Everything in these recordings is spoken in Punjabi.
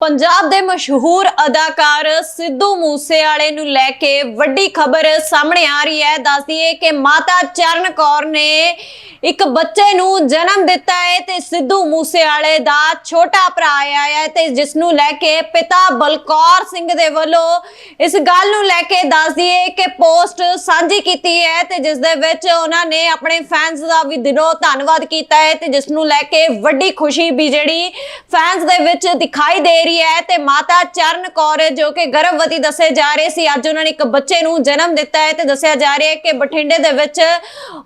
ਪੰਜਾਬ ਦੇ ਮਸ਼ਹੂਰ ਅਦਾਕਾਰ ਸਿੱਧੂ ਮੂਸੇਵਾਲੇ ਨੂੰ ਲੈ ਕੇ ਵੱਡੀ ਖਬਰ ਸਾਹਮਣੇ ਆ ਰਹੀ ਹੈ। ਦੱਸਦੀ ਹੈ ਕਿ ਮਾਤਾ ਚਰਨ ਕੌਰ ਨੇ ਇੱਕ ਬੱਚੇ ਨੂੰ ਜਨਮ ਦਿੱਤਾ ਹੈ ਤੇ ਸਿੱਧੂ ਮੂਸੇਵਾਲੇ ਦਾ ਛੋਟਾ ਭਰਾ ਆਇਆ ਹੈ ਤੇ ਜਿਸ ਨੂੰ ਲੈ ਕੇ ਪਿਤਾ ਬਲਕੌਰ ਸਿੰਘ ਦੇ ਵੱਲੋਂ ਇਸ ਗੱਲ ਨੂੰ ਲੈ ਕੇ ਦੱਸਦੀ ਹੈ ਕਿ ਪੋਸਟ ਸਾਂਝੀ ਕੀਤੀ ਹੈ ਤੇ ਜਿਸ ਦੇ ਵਿੱਚ ਉਹਨਾਂ ਨੇ ਆਪਣੇ ਫੈਨਸ ਦਾ ਵੀ ਦਿਲੋਂ ਧੰਨਵਾਦ ਕੀਤਾ ਹੈ ਤੇ ਜਿਸ ਨੂੰ ਲੈ ਕੇ ਵੱਡੀ ਖੁਸ਼ੀ ਵੀ ਜਿਹੜੀ ਫੈਨਸ ਦੇ ਵਿੱਚ ਦਿਖਾਈ ਦੇ ਰਹੀ ਹੈ ਤੇ ਮਾਤਾ ਚਰਨ ਕੌਰ ਜੋ ਕਿ ਗਰਭਵਤੀ ਦੱਸੇ ਜਾ ਰਹੇ ਸੀ, ਅੱਜ ਉਹਨਾਂ ਨੇ ਇੱਕ ਬੱਚੇ ਨੂੰ ਜਨਮ ਦਿੱਤਾ ਹੈ ਤੇ ਦੱਸਿਆ ਜਾ ਰਿਹਾ ਹੈ ਕਿ ਬਠਿੰਡੇ ਦੇ ਵਿੱਚ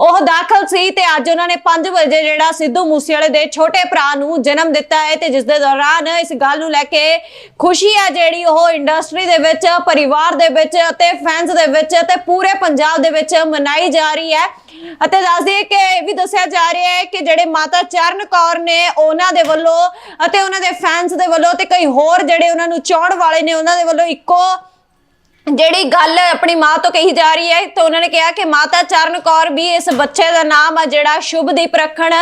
ਉਹ ਦਾਖਲ ਸੀ ਤੇ ਅੱਜ ਉਹਨਾਂ ਨੇ 5 ਵਜੇ ਜਿਹੜਾ ਸਿੱਧੂ ਮੂਸੇਵਾਲੇ ਦੇ ਛੋਟੇ ਭਰਾ ਨੂੰ ਜਨਮ ਦਿੱਤਾ ਹੈ ਤੇ ਜਿਸ ਦੇ ਦੌਰਾਨ ਇਸ ਗੱਲ ਨੂੰ ਲੈ ਕੇ ਖੁਸ਼ੀ ਹੈ ਜਿਹੜੀ ਉਹ ਇੰਡਸਟਰੀ ਦੇ ਵਿੱਚ, ਪਰਿਵਾਰ ਦੇ ਵਿੱਚ ਅਤੇ ਫੈਨਸ ਦੇ ਵਿੱਚ ਤੇ ਪੂਰੇ ਪੰਜਾਬ ਦੇ ਵਿੱਚ ਮਨਾਈ ਜਾ ਰਹੀ ਹੈ। ਅਤੇ ਦੱਸ ਦਈਏ ਕਿ ਇਹ ਵੀ ਦੱਸਿਆ ਜਾ ਰਿਹਾ ਹੈ ਕਿ ਜਿਹੜੇ ਮਾਤਾ ਚਰਨ ਕੌਰ ਨੇ ਉਹਨਾਂ ਦੇ ਵੱਲੋਂ ਅਤੇ ਉਹਨਾਂ ਦੇ ਫੈਨਸ ਦੇ ਵੱਲੋਂ ਤੇ ਕਈ ਹੋਰ ਜਿਹੜੇ ਉਹਨਾਂ ਨੂੰ ਚਾਹਣ ਵਾਲੇ ਨੇ ਉਹਨਾਂ ਦੇ ਵੱਲੋਂ ਇੱਕੋ ਜਿਹੜੀ ਗੱਲ ਆਪਣੀ ਮਾਂ ਤੋਂ ਕਹੀ ਜਾ ਰਹੀ ਹੈ, ਤੇ ਉਹਨਾਂ ਨੇ ਕਿਹਾ ਕਿ ਮਾਤਾ ਚਰਨ ਕੌਰ ਵੀ ਇਸ ਬੱਚੇ ਦਾ ਨਾਮ ਆ ਜਿਹੜਾ ਸ਼ੁਭਦੀਪ ਰੱਖਣ।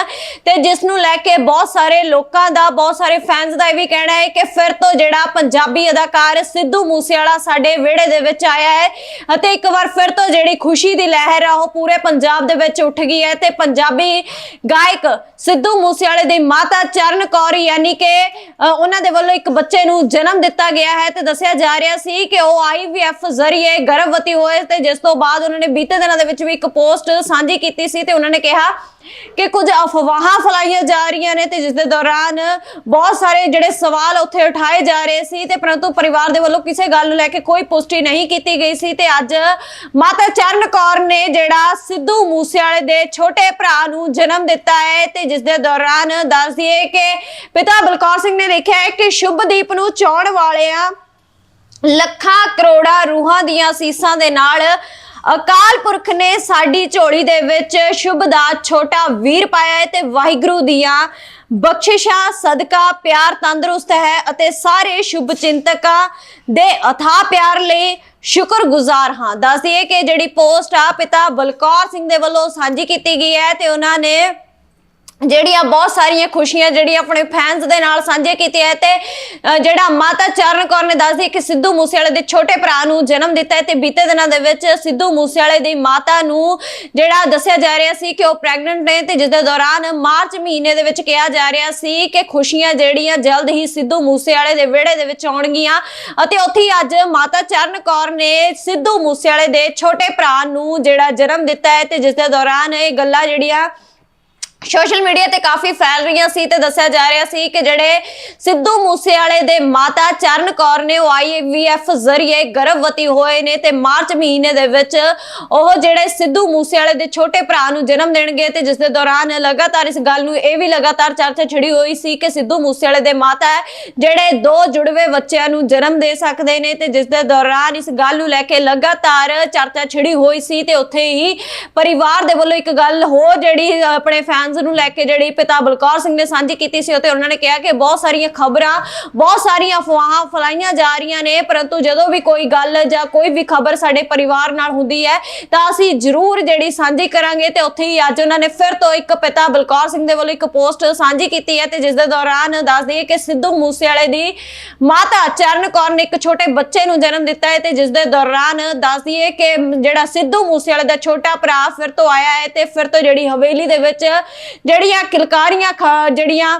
ਤੇ ਜਿਸ ਨੂੰ ਲੈ ਕੇ ਬਹੁਤ ਸਾਰੇ ਲੋਕਾਂ ਦਾ, ਬਹੁਤ ਸਾਰੇ ਫੈਨਸ ਦਾ ਇਹ ਵੀ ਕਹਿਣਾ ਹੈ ਕਿ ਫਿਰ ਤੋਂ ਜਿਹੜਾ ਪੰਜਾਬੀ ਅਦਾਕਾਰ ਸਿੱਧੂ ਮੂਸੇਵਾਲਾ ਸਾਡੇ ਵਿਹੜੇ ਦੇ ਵਿੱਚ ਆਇਆ ਹੈ। ਅਤੇ ਇੱਕ ਵਾਰ ਫਿਰ ਤੋਂ ਜਿਹੜੀ ਖੁਸ਼ੀ ਦੀ ਲਹਿਰ ਆ, ਉਹ ਪੂਰੇ ਪੰਜਾਬ ਦੇ ਵਿੱਚ ਉੱਠ ਗਈ ਹੈ। ਤੇ ਪੰਜਾਬੀ ਗਾਇਕ ਸਿੱਧੂ ਮੂਸੇਵਾਲੇ ਦੀ ਮਾਤਾ ਚਰਨ ਕੌਰ ਯਾਨੀ ਕਿ ਉਹਨਾਂ ਦੇ ਵੱਲੋਂ ਇੱਕ ਬੱਚੇ ਨੂੰ ਜਨਮ ਦਿੱਤਾ ਗਿਆ ਹੈ। ਤੇ ਦੱਸਿਆ ਜਾ ਰਿਹਾ ਸੀ ਕਿ ਉਹ ਆਈ ਵੀ ਆਈਵੀਐਫ ਜ਼ਰੀਏ ਗਰਭਵਤੀ ਹੋਏ ਤੇ ਜਿਸ ਤੋਂ ਬਾਅਦ ਉਹਨਾਂ ਨੇ ਬੀਤੇ ਦਿਨਾਂ ਦੇ ਵਿੱਚ ਵੀ ਇੱਕ ਪੋਸਟ ਸਾਂਝੀ ਕੀਤੀ ਸੀ ਤੇ ਉਹਨਾਂ ਨੇ ਕਿਹਾ ਕਿ ਕੁਝ ਅਫਵਾਹਾਂ ਫਲਾਈਆਂ ਜਾ ਰਹੀਆਂ ਨੇ ਤੇ ਜਿਸ ਦੇ ਦੌਰਾਨ ਬਹੁਤ ਸਾਰੇ ਜਿਹੜੇ ਸਵਾਲ ਉੱਥੇ ਉਠਾਏ ਜਾ ਰਹੇ ਸੀ ਤੇ ਪਰੰਤੂ ਪਰਿਵਾਰ ਦੇ ਵੱਲੋਂ ਕਿਸੇ ਗੱਲ ਨੂੰ ਲੈ ਕੇ ਕੋਈ ਪੁਸ਼ਟੀ ਨਹੀਂ ਕੀਤੀ ਗਈ ਸੀ ਤੇ ਅੱਜ ਮਾਤਾ ਚਰਨ ਕੌਰ ਨੇ ਜਿਹੜਾ ਸਿੱਧੂ ਮੂਸੇਵਾਲੇ ਦੇ ਛੋਟੇ ਭਰਾ ਨੂੰ ਜਨਮ ਦਿੱਤਾ ਹੈ ਤੇ ਜਿਸ ਦੇ ਦੌਰਾਨ ਦੱਸ ਦਈਏ ਕਿ ਪਿਤਾ ਬਲਕੌਰ ਸਿੰਘ ਨੇ ਲਿਖਿਆ ਹੈ ਕਿ ਸ਼ੁਭਦੀਪ ਨੂੰ ਚਾਹਣ ਵਾਲਿਆਂ ਲੱਖਾਂ ਕਰੋੜਾਂ ਰੂਹਾਂ ਦੀਆਂ ਸੀਸਾਂ ਦੇ ਨਾਲ ਅਕਾਲ ਪੁਰਖ ਨੇ ਸਾਡੀ ਝੋਲੀ ਦੇ ਵਿੱਚ ਸ਼ੁਭ ਦਾ ਛੋਟਾ ਵੀਰ ਪਾਇਆ ਹੈ ਤੇ ਵਾਹਿਗੁਰੂ ਦੀਆਂ ਬਖਸ਼ਿਸ਼ਾਂ, ਸਦਕਾ, ਪਿਆਰ ਤੰਦਰੁਸਤ ਹੈ ਅਤੇ ਸਾਰੇ ਸ਼ੁਭ ਚਿੰਤਕਾਂ ਦੇ ਅਥਾ ਪਿਆਰ ਲਈ ਸ਼ੁਕਰਗੁਜ਼ਾਰ ਹਾਂ। ਦੱਸ ਦਈਏ ਕਿ ਜਿਹੜੀ ਪੋਸਟ ਆ, ਪਿਤਾ ਬਲਕੌਰ ਸਿੰਘ ਦੇ ਵੱਲੋਂ ਸਾਂਝੀ ਕੀਤੀ ਗਈ ਹੈ ਤੇ ਉਹਨਾਂ ਨੇ ਜਿਹੜੀਆਂ ਬਹੁਤ ਸਾਰੀਆਂ ਖੁਸ਼ੀਆਂ ਜਿਹੜੀਆਂ ਆਪਣੇ ਫੈਨਸ ਦੇ ਨਾਲ ਸਾਂਝੇ ਕੀਤੀਆਂ ਹੈ ਤੇ ਜਿਹੜਾ ਮਾਤਾ ਚਰਨ ਕੌਰ ਨੇ ਦੱਸਦੀ ਕਿ ਸਿੱਧੂ ਮੂਸੇਵਾਲੇ ਦੇ ਛੋਟੇ ਭਰਾ ਨੂੰ ਜਨਮ ਦਿੱਤਾ ਹੈ ਤੇ ਬੀਤੇ ਦਿਨਾਂ ਦੇ ਵਿੱਚ ਸਿੱਧੂ ਮੂਸੇਵਾਲੇ ਦੀ ਮਾਤਾ ਨੂੰ ਜਿਹੜਾ ਦੱਸਿਆ ਜਾ ਰਿਹਾ ਸੀ ਕਿ ਉਹ ਪ੍ਰੈਗਨੈਂਟ ਨੇ ਤੇ ਜਿਸ ਦੇ ਦੌਰਾਨ ਮਾਰਚ ਮਹੀਨੇ ਦੇ ਵਿੱਚ ਕਿਹਾ ਜਾ ਰਿਹਾ ਸੀ ਕਿ ਖੁਸ਼ੀਆਂ ਜਿਹੜੀਆਂ ਜਲਦ ਹੀ ਸਿੱਧੂ ਮੂਸੇਵਾਲੇ ਦੇ ਵਿਹੜੇ ਦੇ ਵਿੱਚ ਆਉਣਗੀਆਂ ਅਤੇ ਉੱਥੇ ਅੱਜ ਮਾਤਾ ਚਰਨ ਕੌਰ ਨੇ ਸਿੱਧੂ ਮੂਸੇਵਾਲੇ ਦੇ ਛੋਟੇ ਭਰਾ ਨੂੰ ਜਿਹੜਾ ਜਨਮ ਦਿੱਤਾ ਹੈ ਤੇ ਜਿਸ ਦੇ ਦੌਰਾਨ ਇਹ ਗੱਲਾਂ ਜਿਹੜੀਆਂ ਸੋਸ਼ਲ ਮੀਡੀਆ ਤੇ ਕਾਫੀ ਫੈਲ ਰਹੀਆਂ ਸੀ ਤੇ ਦੱਸਿਆ ਜਾ ਰਿਹਾ ਸੀ ਕਿ ਜਿਹੜੇ ਸਿੱਧੂ ਮੂਸੇਵਾਲੇ ਦੇ ਮਾਤਾ ਚਰਨ ਕੌਰ ਨੇ ਉਹ ਆਈਵੀਐਫ ਜ਼ਰੀਏ ਗਰਭਵਤੀ ਹੋਏ ਨੇ ਤੇ ਮਾਰਚ ਮਹੀਨੇ ਦੇ ਵਿੱਚ ਉਹ ਜਿਹੜੇ ਸਿੱਧੂ ਮੂਸੇਵਾਲੇ ਦੇ ਛੋਟੇ ਭਰਾ ਨੂੰ ਜਨਮ ਦੇਣਗੇ ਤੇ ਜਿਸ ਦੇ ਦੌਰਾਨ ਲਗਾਤਾਰ ਇਸ ਗੱਲ ਨੂੰ ਇਹ ਵੀ ਲਗਾਤਾਰ ਚਰਚਾ ਛਿੜੀ ਹੋਈ ਸੀ ਕਿ ਸਿੱਧੂ ਮੂਸੇਵਾਲੇ ਦੇ ਮਾਤਾ ਹੈ ਜਿਹੜੇ ਦੋ ਜੁੜਵੇ ਬੱਚਿਆਂ ਨੂੰ ਜਨਮ ਦੇ ਸਕਦੇ ਨੇ ਤੇ ਜਿਸ ਦੇ ਦੌਰਾਨ ਇਸ ਗੱਲ ਨੂੰ ਲੈ ਕੇ ਲਗਾਤਾਰ ਚਰਚਾ ਛਿੜੀ ਹੋਈ ਸੀ ਤੇ ਉੱਥੇ ਹੀ ਪਰਿਵਾਰ ਦੇ ਵੱਲੋਂ ਇੱਕ ਗੱਲ ਹੋਰ ਜਿਹੜੀ ਆਪਣੇ ਫੈਨ ਫੈਨਸ ਨੂੰ ਲੈ ਕੇ ਜਿਹੜੀ ਪਿਤਾ ਬਲਕੌਰ ਸਿੰਘ ਨੇ ਸਾਂਝੀ ਕੀਤੀ ਸੀ ਤੇ ਉਹਨਾਂ ਨੇ ਕਿਹਾ ਕਿ ਬਹੁਤ ਸਾਰੀਆਂ ਖਬਰਾਂ, ਬਹੁਤ ਸਾਰੀਆਂ ਅਫਵਾਹਾਂ ਫਲਾਈਆਂ ਜਾ ਰਹੀਆਂ ਨੇ, ਪਰੰਤੂ ਜਦੋਂ ਵੀ ਕੋਈ ਗੱਲ ਜਾਂ ਕੋਈ ਵੀ ਖਬਰ ਸਾਡੇ ਪਰਿਵਾਰ ਨਾਲ ਹੁੰਦੀ ਹੈ, ਤਾਂ ਅਸੀਂ ਜ਼ਰੂਰ ਜਿਹੜੀ ਸਾਂਝੀ ਕਰਾਂਗੇ ਤੇ ਉੱਥੇ ਹੀ ਅੱਜ ਉਹਨਾਂ ਨੇ ਫਿਰ ਤੋਂ ਇੱਕ ਪਿਤਾ ਬਲਕੌਰ ਸਿੰਘ ਦੇ ਵੱਲੋਂ ਇੱਕ ਪੋਸਟ ਸਾਂਝੀ ਕੀਤੀ ਹੈ ਤੇ ਜਿਸ ਦੇ ਦੌਰਾਨ ਦੱਸ ਦਈਏ ਕਿ ਸਿੱਧੂ ਮੂਸੇਵਾਲੇ ਦੀ ਮਾਤਾ ਚਰਨ ਕੌਰ ਨੇ ਇੱਕ ਛੋਟੇ ਬੱਚੇ ਨੂੰ ਜਨਮ ਦਿੱਤਾ ਹੈ ਤੇ ਜਿਸ ਦੇ ਦੌਰਾਨ ਦੱਸ ਦਈਏ ਕਿ ਜਿਹੜਾ ਸਿੱਧੂ ਮੂਸੇਵਾਲੇ ਦਾ ਛੋਟਾ ਭਰਾ ਫਿਰ ਤੋਂ ਆਇਆ ਹੈ ਤੇ ਫਿਰ ਤੋਂ ਜਿਹੜੀ ਹਵੇਲੀ ਦੇ ਵਿੱਚ ਜਿਹੜੀਆਂ ਕਿਲਕਾਰੀਆਂ ਖ- ਜਿਹੜੀਆਂ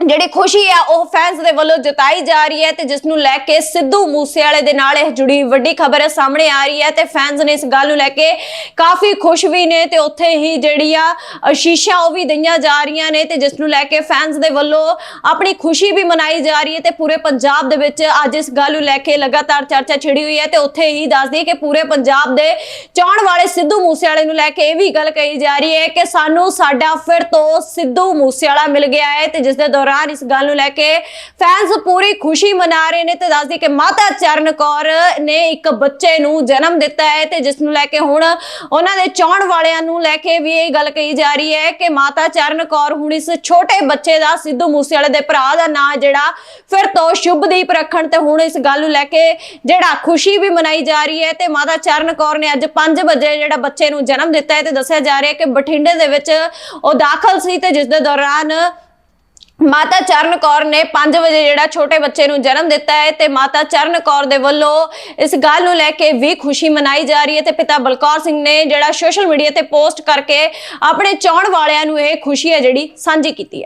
ਜਿਹੜੀ ਖੁਸ਼ੀ ਆ, ਉਹ ਫੈਨਸ ਦੇ ਵੱਲੋਂ ਜਤਾਈ ਜਾ ਰਹੀ ਹੈ ਤੇ ਜਿਸ ਨੂੰ ਲੈ ਕੇ ਸਿੱਧੂ ਮੂਸੇਵਾਲੇ ਦੇ ਨਾਲ ਇਹ ਜੁੜੀ ਵੱਡੀ ਖਬਰ ਸਾਹਮਣੇ ਆ ਰਹੀ ਹੈ ਤੇ ਫੈਨਸ ਨੇ ਇਸ ਗੱਲ ਨੂੰ ਲੈ ਕੇ ਕਾਫੀ ਖੁਸ਼ ਵੀ ਨੇ ਤੇ ਉੱਥੇ ਹੀ ਜਿਹੜੀਆਂ ਅਸ਼ੀਸ਼ਾਂ ਉਹ ਵੀ ਦਈਆਂ ਜਾ ਰਹੀਆਂ ਨੇ ਤੇ ਜਿਸ ਨੂੰ ਲੈ ਕੇ ਫੈਨਸ ਦੇ ਵੱਲੋਂ ਆਪਣੀ ਖੁਸ਼ੀ ਵੀ ਮਨਾਈ ਜਾ ਰਹੀ ਹੈ ਤੇ ਪੂਰੇ ਪੰਜਾਬ ਦੇ ਵਿੱਚ ਅੱਜ ਇਸ ਗੱਲ ਨੂੰ ਲੈ ਕੇ ਲਗਾਤਾਰ ਚਰਚਾ ਛਿੜੀ ਹੋਈ ਹੈ ਤੇ ਉੱਥੇ ਹੀ ਦੱਸ ਦਈਏ ਕਿ ਪੂਰੇ ਪੰਜਾਬ ਦੇ ਚਾਹਣ ਵਾਲੇ ਸਿੱਧੂ ਮੂਸੇਵਾਲੇ ਨੂੰ ਲੈ ਕੇ ਇਹ ਵੀ ਗੱਲ ਕਹੀ ਜਾ ਰਹੀ ਹੈ ਕਿ ਸਾਨੂੰ ਸਾਡਾ ਫਿਰ ਤੋਂ ਸਿੱਧੂ ਮੂਸੇਵਾਲਾ ਮਿਲ ਗਿਆ ਹੈ ਤੇ ਜਿਸ ਦੇ ਦੌਰਾਨ ਇਸ ਗੱਲ ਨੂੰ ਲੈ ਕੇ ਫੈਨਸ ਪੂਰੀ ਖੁਸ਼ੀ ਮਨਾ ਰਹੇ ਨੇ ਤੇ ਦੱਸਦੀ ਕਿ ਮਾਤਾ ਚਰਨ ਕੌਰ ਨੇ ਇੱਕ ਬੱਚੇ ਨੂੰ ਜਨਮ ਦਿੱਤਾ ਹੈ ਤੇ ਜਿਸ ਨੂੰ ਲੈ ਕੇ ਹੁਣ ਉਹਨਾਂ ਦੇ ਚਾਹਣ ਵਾਲਿਆਂ ਨੂੰ ਲੈ ਕੇ ਵੀ ਇਹ ਗੱਲ ਕਹੀ ਜਾ ਰਹੀ ਹੈ ਕਿ ਮਾਤਾ ਚਰਨ ਕੌਰ ਹੁਣ ਇਸ ਛੋਟੇ ਬੱਚੇ ਦਾ ਸਿੱਧੂ ਮੂਸੇਵਾਲੇ ਦੇ ਭਰਾ ਦਾ ਨਾਂ ਜਿਹੜਾ ਫਿਰ ਤੋਂ ਸ਼ੁਭਦੀਪ ਰੱਖਣ ਤੇ ਹੁਣ ਇਸ ਗੱਲ ਨੂੰ ਲੈ ਕੇ ਜਿਹੜਾ ਖੁਸ਼ੀ ਵੀ ਮਨਾਈ ਜਾ ਰਹੀ ਹੈ ਤੇ ਮਾਤਾ ਚਰਨ ਕੌਰ ਨੇ ਅੱਜ 5 ਵਜੇ ਜਿਹੜਾ ਬੱਚੇ ਨੂੰ ਜਨਮ ਦਿੱਤਾ ਹੈ ਤੇ ਦੱਸਿਆ ਜਾ ਰਿਹਾ ਹੈ ਕਿ ਬਠਿੰਡੇ ਦੇ ਵਿੱਚ ਉਹ ਦਾਖਲ ਸੀ ਤੇ ਜਿਸ ਦੇ ਦੌਰਾਨ ਮਾਤਾ ਚਰਨ ਕੌਰ ਨੇ 5 ਵਜੇ ਜਿਹੜਾ ਛੋਟੇ ਬੱਚੇ ਨੂੰ ਜਨਮ ਦਿੱਤਾ ਹੈ ਤੇ ਮਾਤਾ ਚਰਨ ਕੌਰ ਦੇ ਵੱਲੋਂ ਇਸ ਗੱਲ ਨੂੰ ਲੈ ਕੇ ਵੀ ਖੁਸ਼ੀ ਮਨਾਈ ਜਾ ਰਹੀ ਹੈ ਤੇ ਪਿਤਾ ਬਲਕੌਰ ਸਿੰਘ ਨੇ ਜਿਹੜਾ ਸੋਸ਼ਲ ਮੀਡੀਆ ਤੇ ਪੋਸਟ ਕਰਕੇ ਆਪਣੇ ਚਾਹਣ ਵਾਲਿਆਂ ਨੂੰ ਇਹ ਖੁਸ਼ੀ ਹੈ ਜਿਹੜੀ ਸਾਂਝੀ ਕੀਤੀ ਹੈ।